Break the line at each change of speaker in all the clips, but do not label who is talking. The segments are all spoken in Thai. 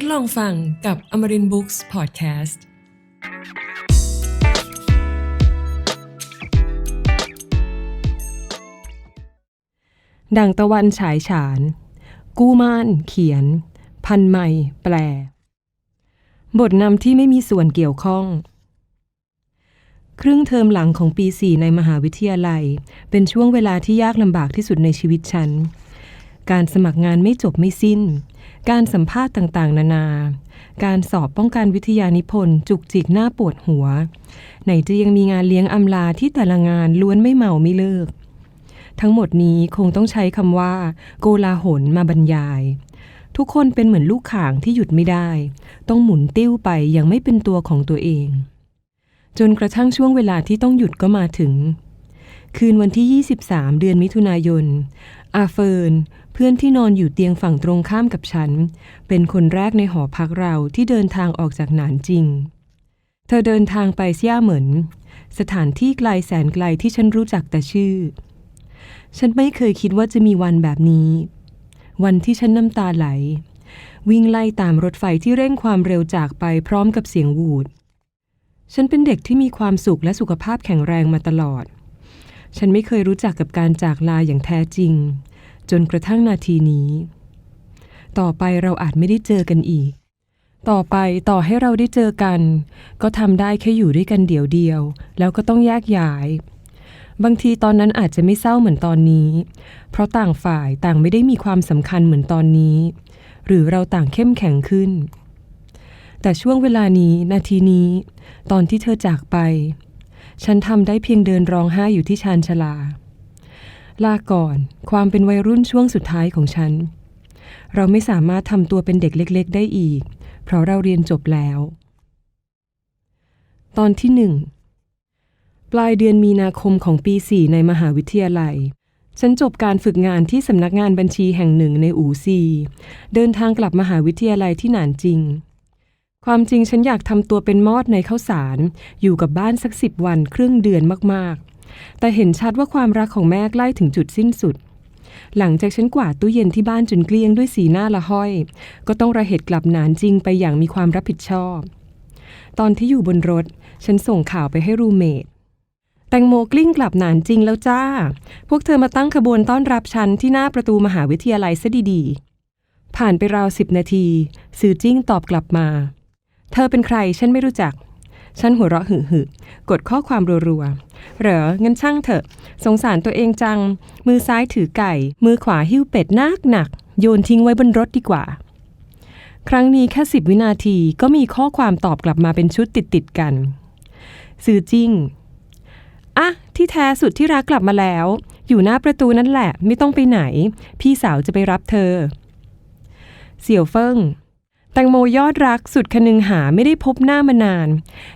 ดลองฟังกับ Amarin Books Podcast
ดังตะวันฉายฉาน กู้ม่านเขียน พันใหม่แปล บทนำที่ไม่มีส่วนเกี่ยวข้อง ครึ่งเทอมหลังของปีสี่ในมหาวิทยาลัย เป็นช่วงเวลาที่ยากลำบากที่สุดในชีวิตฉัน การสมัครงานไม่จบไม่สิ้น การสัมภาษณ์ต่างๆ นานา การสอบป้องกันวิทยานิพนธ์จุกจิกหน้าปวดหัว ไหนจะยังมีงานเลี้ยงอำลาที่แต่ละงานล้วนไม่เมาไม่เลิก ทั้งหมดนี้คงต้องใช้คำว่า โกลาหลมาบรรยาย ทุกคนเป็นเหมือนลูกข่างที่หยุดไม่ได้ ต้องหมุนติ้วไปอย่างไม่เป็นตัวของตัวเอง จนกระทั่งช่วงเวลาที่ต้องหยุดก็มาถึงคืนวันที่ 23 เดือนมิถุนายน อาเฟิร์น พื่อนที่นอนอยู่เตียงฝั่งตรงข้ามกับฉัน เป็นคนแรกในหอพักเราที่เดินทางออกจากหนานจริง เธอเดินทางไปเซี่ยเหมินสถานที่ไกลแสนไกลที่ฉันรู้จักแต่ชื่อ ฉันไม่เคยคิดว่าจะมีวันแบบนี้ วันที่ฉันน้ำตาไหล วิ่งไล่ตามรถไฟที่เร่งความเร็วจากไปพร้อมกับเสียงวูด ฉันเป็นเด็กที่มีความสุขและสุขภาพแข็งแรงมาตลอด ฉันไม่เคยรู้จักกับการจากลาอย่างแท้จริง จนกระทั่งนาทีนี้ ต่อไปเราอาจไม่ได้เจอกันอีก ต่อไปต่อให้เราได้เจอกัน ก็ทำได้แค่อยู่ด้วยกันเดี่ยวเดียวๆแล้วก็ต้องแยกย้าย บางทีตอนนั้นอาจจะไม่เศร้าเหมือนตอนนี้ เพราะต่างฝ่ายต่างไม่ได้มีความสำคัญเหมือนตอนนี้ หรือเราต่างเข้มแข็งขึ้น แต่ช่วงเวลานี้นาทีนี้ ตอนที่เธอจากไป ฉันทำได้เพียงเดินร้องไห้อยู่ที่ชานชาลา ลาก่อน ความเป็นวัยรุ่นช่วงสุดท้ายของฉัน เราไม่สามารถทำตัวเป็นเด็กเล็ก ๆ ได้อีก เพราะเราเรียนจบแล้ว ตอนที่หนึ่งปลายเดือนมีนาคมของปี 4 ในมหาวิทยาลัย ฉันจบการฝึกงานที่สำนักงานบัญชีแห่งหนึ่งในอูซี เดินทางกลับมหาวิทยาลัยที่หนานจริง ความจริงฉันอยากทำตัวเป็นมอดในข้าวสาร อยู่กับบ้านสักสิบวันครึ่งเดือนมาก แต่เห็นชัดว่าความรักของแม่ใกล้ถึงจุดสิ้นสุด หลังจากฉันกวาดตู้เย็นที่บ้านจนเกลี้ยงด้วยสีหน้าละห้อย ก็ต้องระเหตุกลับหนานจริงไปอย่างมีความรับผิดชอบ ตอนที่อยู่บนรถ ฉันส่งข่าวไปให้รูเมทแตงโมกลิ้งกลับหนานจริงแล้วจ้า พวกเธอมาตั้งขบวนต้อนรับฉันที่หน้าประตูมหาวิทยาลัยซะดีๆ ผ่านไปราวสิบนาทีสื่อจิ้งตอบกลับมา เธอเป็นใครฉันไม่รู้จัก ฉันหัวเราะหึ่ๆกดข้อความรัวๆ เหรอเงั้นช่างเถอะ สงสารตัวเองจัง มือซ้ายถือไก่ มือขวาหิ้วเป็ดนักหนัก โยนทิ้งไว้บนรถดีกว่า ครั้งนี้แค่สิบวินาทีก็มีข้อความตอบกลับมาเป็นชุดติดติดกัน สื่อจริงอะที่แท้สุดที่รักกลับมาแล้ว อยู่หน้าประตูนั่นแหละ ไม่ต้องไปไหน พี่สาวจะไปรับเธอ เสี่ยวเฟิง แตงโมยอดรักสุดคนึงหาไม่ได้พบหน้ามานาน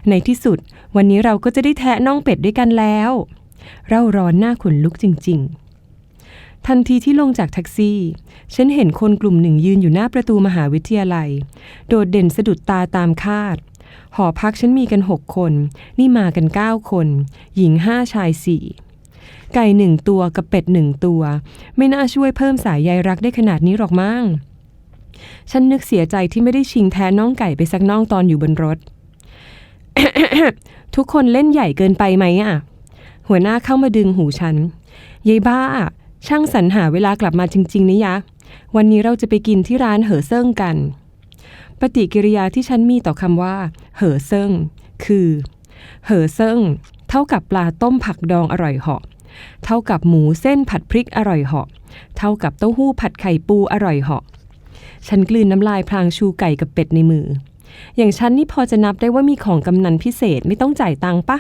ในที่สุด วันนี้เราก็จะได้แทะน่องเป็ดด้วยกันแล้ว เราร้อนหน้าขนลุกจริง ๆ ทันทีที่ลงจากแท็กซี่ ฉันเห็นคนกลุ่มหนึ่งยืนอยู่หน้าประตูมหาวิทยาลัย โดดเด่นสะดุดตาตามคาด หอพักฉันมีกันหกคน นี่มากันเก้าคน หญิงห้าชายสี่ไก่หนึ่งตัวกับเป็ดหนึ่งตัว ไม่น่าช่วยเพิ่มสายใยรักได้ขนาดนี้หรอกมั้ง ฉันนึกเสียใจที่ไม่ได้ชิงแท้น่องไก่ไปสักน่องตอนอยู่บนรถ ทุกคนเล่นใหญ่เกินไปไหมอะ หัวหน้าเข้ามาดึงหูฉันยายบ้า ช่างสรรหาเวลากลับมาจริง ๆนะยะ วันนี้เราจะไปกินที่ร้านเหอเซิ่งกัน ปฏิกิริยาที่ฉันมีต่อคำว่า เหอเซิ่ง คือ เหอเซิ่ง เท่ากับปลาต้มผักดองอร่อยเหาะเท่ากับหมูเส้นผัดพริกอร่อยเหาะ เท่ากับเต้าหู้ผัดไข่ปูอร่อยเหาะ ฉันกลืนน้ำลายพลางชูไก่กับเป็ดในมือ อย่างฉันนี่พอจะนับได้ว่ามีของกำนันพิเศษไม่ต้องจ่ายตังค์ปะ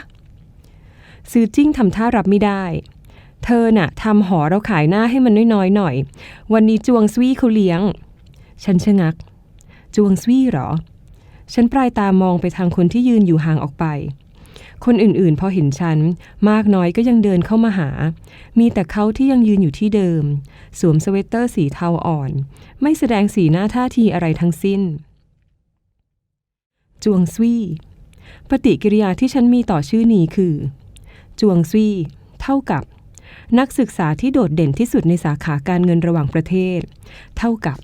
ซื้อจิ้งทำท่ารับไม่ได้ เธอน่ะทำหอเราขายหน้าให้มันน้อยๆหน่อย วันนี้จวงสวี่เขาเลี้ยง ฉันชะงัก จวงสวีเหรอ ฉันปลายตามองไปทางคนที่ยืนอยู่ห่างออกไป คนอื่นๆ พอเห็นฉัน มากน้อยก็ยังเดินเข้ามาหา มีแต่เขาที่ยังยืนอยู่ที่เดิม สวมสเวตเตอร์สีเทาอ่อน ไม่แสดงสีหน้าท่าทีอะไรทั้งสิ้น จวงสวีปฏิกิริยาที่ฉันมีต่อชื่อนี้คือ จวงสวีเท่ากับ นักศึกษาที่โดดเด่นที่สุดในสาขาการเงินระหว่างประเทศ เท่ากับ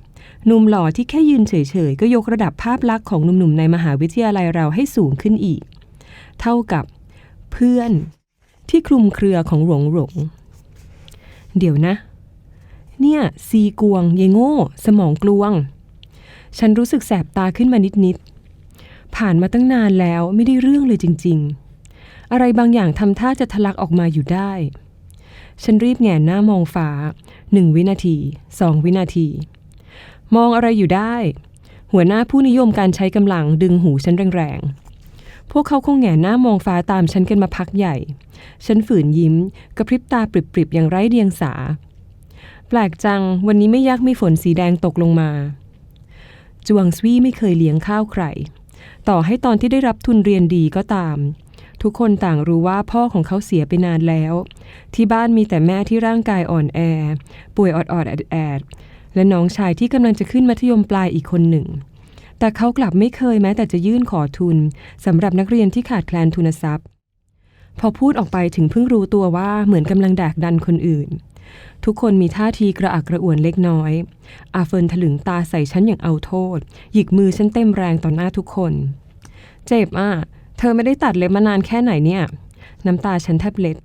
หนุ่มหล่อที่แค่ยืนเฉยๆ ก็ยกระดับภาพลักษณ์ของหนุ่มๆในมหาวิทยาลัยเราให้สูงขึ้นอีก เท่ากับเพื่อนที่คลุมเครือของหลงหลง เดี๋ยวนะ เนี่ยซีกวงเยโง่ สมองกลวง ฉันรู้สึกแสบตาขึ้นมานิดๆผ่านมาตั้งนานแล้วไม่ได้เรื่องเลยจริง ๆ อะไรบางอย่างทำท่าจะทะลักออกมาอยู่ได้ ฉันรีบแงนหน้ามองฟ้าหนึ่งวินาทีสองวินาที มองอะไรอยู่ได้ หัวหน้าผู้นิยมการใช้กำลังดึงหูฉันแรง พวกเขาคงแงนหน้ามองฟ้าตามฉันกันมาพักใหญ่ ฉันฝืนยิ้ม กระพริบตาปริบๆ อย่างไร้เดียงสา แปลกจัง วันนี้ไม่ยักมีฝนสีแดงตกลงมา จวงสวี่ไม่เคยเลี้ยงข้าวใคร ต่อให้ตอนที่ได้รับทุนเรียนดีก็ตาม ทุกคนต่างรู้ว่าพ่อของเขาเสียไปนานแล้ว ที่บ้านมีแต่แม่ที่ร่างกายอ่อนแอ ป่วยออดๆแอดๆและน้องชายที่กำลังจะขึ้นมัธยมปลายอีกคนหนึ่ง แต่เขากลับไม่เคยแม้แต่จะยื่นขอทุนสำหรับนักเรียนที่ขาดแคลนทุนทรัพย์ พอพูดออกไปถึงเพิ่งรู้ตัวว่าเหมือนกำลังแดกดันคนอื่น ทุกคนมีท่าทีกระอักกระอ่วนเล็กน้อย อาเฟินถลึงตาใส่ฉันอย่างเอาโทษ หยิกมือฉันเต็มแรงต่อหน้าทุกคน เจ็บอะเธอไม่ได้ตัดเล็บมานานแค่ไหนเนี่ย น้ำตาฉันแทบเล็ด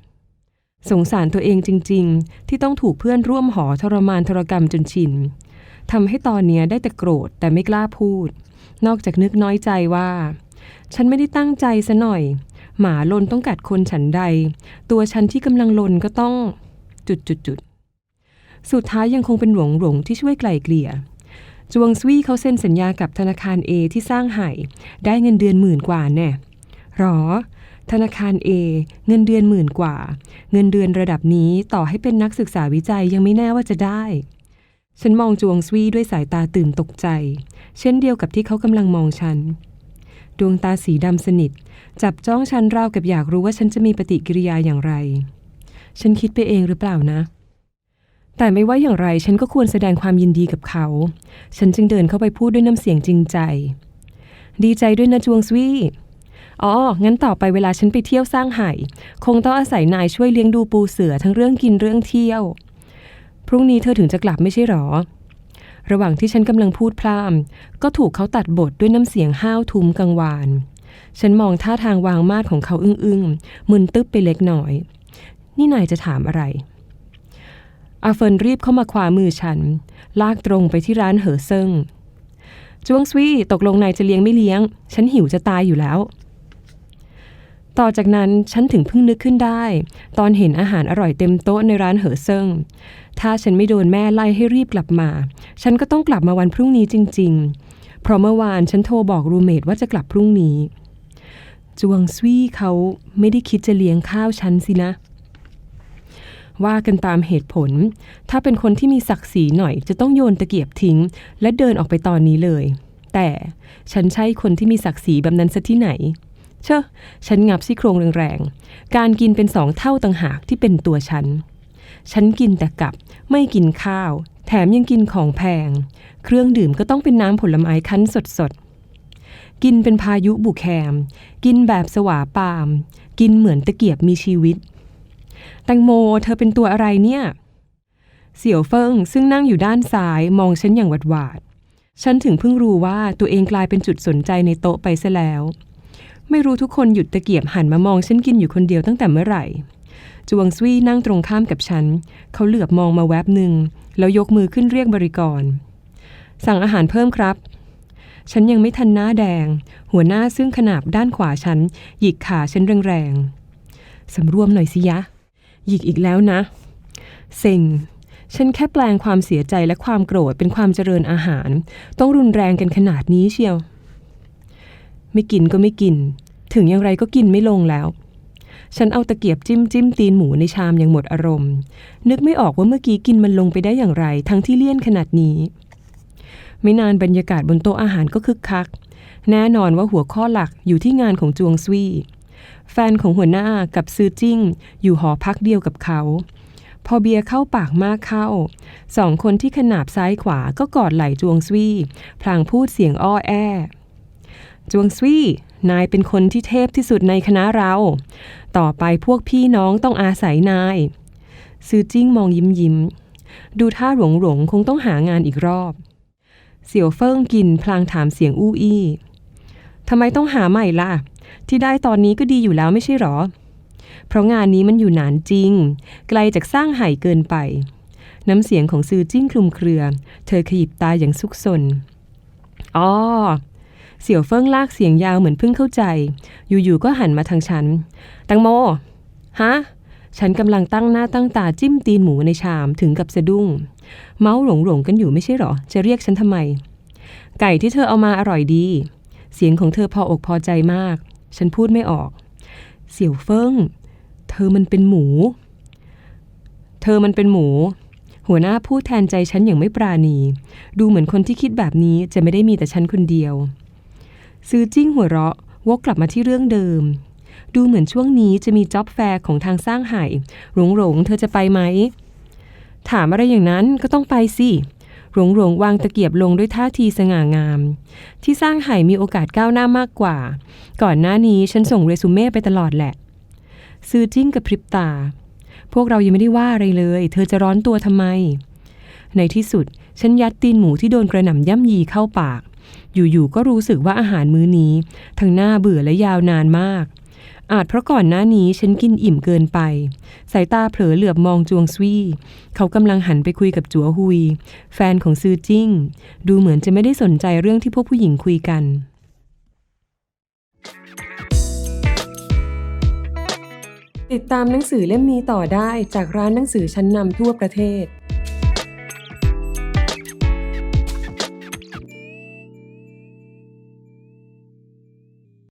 สงสารตัวเองจริง ๆ ที่ต้องถูกเพื่อนร่วมหอทรมานทรกรรมจนชิน ทำให้ตอนเนี้ยได้แต่โกรธแต่ไม่กล้าพูด นอกจากนึกน้อยใจว่า ฉันไม่ได้ตั้งใจซะหน่อย หมาลนต้องกัดคนฉันใด ตัวฉันที่กำลังลนก็ต้องจุดจุดจุดสุดท้ายยังคงเป็นหลวงหลงที่ช่วยไกล่เกลี่ยจวงสวีเขาเซ็นสัญญากับธนาคารเอที่สร้างไห่ได้เงินเดือนหมื่นกว่าแน่หรอ ธนาคารเอเงินเดือนหมื่นกว่า เงินเดือนระดับนี้ต่อให้เป็นนักศึกษาวิจัยยังไม่แน่ว่าจะได้ ฉันมองจวงสวีด้วยสายตาตื่นตกใจ เช่นเดียวกับที่เขากำลังมองฉัน ดวงตาสีดำสนิท จับจ้องฉันราวกับอยากรู้ว่าฉันจะมีปฏิกิริยาอย่างไร ฉันคิดไปเองหรือเปล่านะ แต่ไม่ว่าอย่างไรฉันก็ควรแสดงความยินดีกับเขา ฉันจึงเดินเข้าไปพูดด้วยน้ำเสียงจริงใจ ดีใจด้วยนะจวงสวีอ๋อ งั้นต่อไปเวลาฉันไปเที่ยวสร้างไห่ คงต้องอาศัยนายช่วยเลี้ยงดูปูเสือทั้งเรื่องกินเรื่องเที่ยว รุ่งนี้เธอถึงจะกลับไม่ใช่หรอ ระหว่างที่ฉันกำลังพูดพร่ำก็ถูกเขาตัดบทด้วยน้ำเสียงห้าวทุ้มกังวาน ฉันมองท่าทางวางมาดของเขาอึ้งๆมึนตึ๊บไปเล็กน้อย นี่นายจะถามอะไร อาเฟินรีบเข้ามาคว้ามือฉัน ลากตรงไปที่ร้านเหอเซิงจวงสวีตกลงนายจะเลี้ยงไม่เลี้ยง ฉันหิวจะตายอยู่แล้ว ต่อจากนั้นฉันถึงเพิ่งนึกขึ้นได้ ตอนเห็นอาหารอร่อยเต็มโต๊ะในร้านเหอเซิงถ้าฉันไม่โดนแม่ไล่ให้รีบกลับมา ฉันก็ต้องกลับมาวันพรุ่งนี้จริง ๆ เพราะเมื่อวานฉันโทรบอกรูเมทว่าจะกลับพรุ่งนี้จวงสวี่เขาไม่ได้คิดจะเลี้ยงข้าวฉันสินะ ว่ากันตามเหตุผล ถ้าเป็นคนที่มีศักดิ์ศรีหน่อยจะต้องโยนตะเกียบทิ้ง และเดินออกไปตอนนี้เลย แต่ฉันใช่คนที่มีศักดิ์ศรีแบบนั้นซะที่ไหน เชอะฉันงับซี่โครงแรงๆ การกินเป็นสองเท่าต่างหากที่เป็นตัวฉัน ฉันกินแต่กับไม่กินข้าว แถมยังกินของแพง เครื่องดื่มก็ต้องเป็นน้ำผลไม้คั้นสดๆ กินเป็นพายุบุแคม กินแบบสวาปาม กินเหมือนตะเกียบมีชีวิต แตงโมเธอเป็นตัวอะไรเนี่ย เสี่ยวเฟิงซึ่งนั่งอยู่ด้านซ้ายมองฉันอย่างหวาดหวาดฉันถึงเพิ่งรู้ว่าตัวเองกลายเป็นจุดสนใจในโต๊ะไปซะแล้ว ไม่รู้ทุกคนหยุดตะเกียบหันมามองฉันกินอยู่คนเดียวตั้งแต่เมื่อไหร่ จวงสวีนั่งตรงข้ามกับฉัน เขาเหลือบมองมาแวบหนึ่ง แล้วยกมือขึ้นเรียกบริกร สั่งอาหารเพิ่มครับ ฉันยังไม่ทันหน้าแดง หัวหน้าซึ่งขนาบด้านขวาฉัน หยิกขาฉันแรงๆสำรวมหน่อยสิยะ หยิกอีกแล้วนะ เซ็งฉันแค่แปลงความเสียใจและความโกรธเป็นความเจริญอาหาร ต้องรุนแรงกันขนาดนี้เชียว ไม่กินก็ไม่กิน ถึงอย่างไรก็กินไม่ลงแล้ว ฉันเอาตะเกียบจิ้มจิ้มตีนหมูในชามอย่างหมดอารมณ์ นึกไม่ออกว่าเมื่อกี้กินมันลงไปได้อย่างไร ทั้งที่เลี่ยนขนาดนี้ ไม่นานบรรยากาศบนโต๊ะอาหารก็คึกคัก แน่นอนว่าหัวข้อหลักอยู่ที่งานของจวงซวีแฟนของหัวหน้ากับซือจิ้ง อยู่หอพักเดียวกับเขา พอเบียร์เข้าปากมากเข้า สองคนที่ขนาบซ้ายขวาก็กอดไหล่จวงซวีพลางพูดเสียงอ้อแอ จวงซวีนายเป็นคนที่เทพที่สุดในคณะเรา ต่อไปพวกพี่น้องต้องอาศัยนาย ซือจิ้งมองยิ้มยิ้ม ดูท่าหลงหลงคงต้องหางานอีกรอบ เสี่ยวเฟิ่งกินพลางถามเสียงอู้อี้ทำไมต้องหาใหม่ล่ะ ที่ได้ตอนนี้ก็ดีอยู่แล้วไม่ใช่หรอ เพราะงานนี้มันอยู่นานจริง ไกลจากสร้างไห่เกินไป น้ำเสียงของซือจิ้งคลุมเครือ เธอขยิบตาอย่างซุกซนอ๋อ เสี่ยวเฟิ่งลากเสียงยาวเหมือนเพิ่งเข้าใจ อยู่ๆก็หันมาทางฉัน แตังโม ฮะ ฉันกำลังตั้งหน้าตั้งตาจิ้มตีนหมูในชามถึงกับสะดุ้ง เมาหลงหลงๆกันอยู่ไม่ใช่หรอ จะเรียกฉันทำไม ไก่ที่เธอเอามาอร่อยดี เสียงของเธอพออกพอใจมาก ฉันพูดไม่ออก เสี่ยวเฟิ่งเธอมันเป็นหมู เธอมันเป็นหมูหัวหน้าพูดแทนใจฉันอย่างไม่ปราณี ดูเหมือนคนที่คิดแบบนี้จะไม่ได้มีแต่ฉันคนเดียว ซื้อจิ้งหัวเราะ วกกลับมาที่เรื่องเดิม ดูเหมือนช่วงนี้จะมีจ็อบแฟร์ของทางสร้างไห่หลงหลงเธอจะไปไหม ถามอะไรอย่างนั้นก็ต้องไปสิหลงหลงวางตะเกียบลงด้วยท่าทีสง่างาม ที่สร้างไห่มีโอกาสก้าวหน้ามากกว่า ก่อนหน้านี้ฉันส่งเรซูเม่ไปตลอดแหละ ซื้อจิ้งกับพริบตา พวกเรายังไม่ได้ว่าอะไรเลย เธอจะร้อนตัวทำไม ในที่สุดฉันยัดตีนหมูที่โดนกระหน่ำย่ำยีเข้าปาก อยู่ๆก็รู้สึกว่าอาหารมื้อนี้ทั้งหน่าเบื่อและยาวนานมาก อาจเพราะก่อนหน้านี้ฉันกินอิ่มเกินไป สายตาเผลอเหลือบมองจวงซวีเขากำลังหันไปคุยกับจัวฮุย แฟนของซือจิ้ง ดูเหมือนจะไม่ได้สนใจเรื่องที่พวกผู้หญิงคุยกันติดตามหนังสือเล่มนี้ต่อได้จากร้านหนังสือชั้นนำทั่วประเทศ